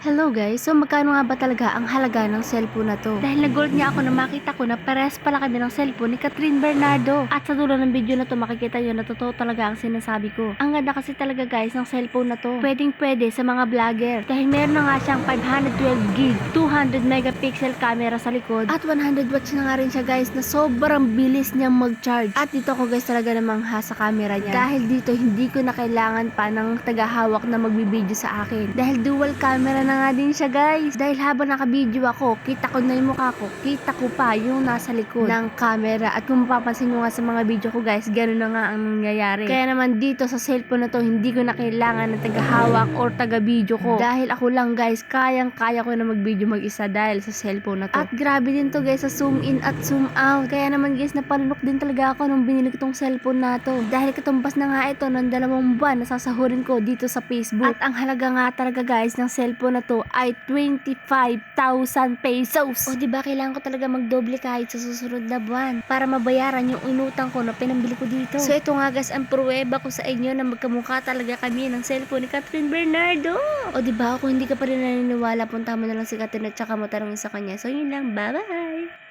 Hello guys, so magkano nga ba talaga ang halaga ng cellphone na to? Dahil nagulat niya ako na makita ko na pares pala kami ng cellphone ni Catherine Bernardo. At sa dulo ng video na to makikita nyo na totoo talaga ang sinasabi ko. Ang ganda kasi talaga guys ng cellphone na to. Pwedeng pwede sa mga vlogger. Dahil meron na nga siyang 512 gig, 200 megapixel camera sa likod. At 100 watts na nga rin siya guys na sobrang bilis niyang mag-charge. At dito ko guys talaga namang ha sa camera niya. Dahil dito hindi ko na kailangan pa ng tagahawak na magbibideo sa akin. Dahil dual camera na nga din siya guys. Dahil habang nakabideo ako, kita ko na yung mukha ko, kita ko pa yung nasa likod ng camera. At kung mapapansin nyo nga sa mga video ko guys, gano'n na nga ang nangyayari. Kaya naman dito sa cellphone na to, hindi ko na kailangan ng tagahawak or taga-video ko. Dahil ako lang guys, kayang-kaya ko na mag-video mag-isa dahil sa cellphone na to. At grabe din to guys sa zoom in at zoom out. Kaya naman guys, napalunok din talaga ako nung binili ko tong cellphone na to. Dahil katumbas na nga ito ng dalawang buwan na sasahurin ko dito sa Facebook. At ang halaga nga talaga guys ng cellphone na to ay 25,000 pesos. O di ba kailangan ko talaga magdoble kahit sa susunod na buwan para mabayaran yung inutang ko na pinambili ko dito. So ito nga guys ang pruweba ko sa inyo na magkamukha talaga kami ng cellphone ni Catherine Bernardo. O di ba kung hindi ka pa rin naniniwala punta mo na lang si Catherine at saka mo tanongin sa kanya. So yun lang, bye bye!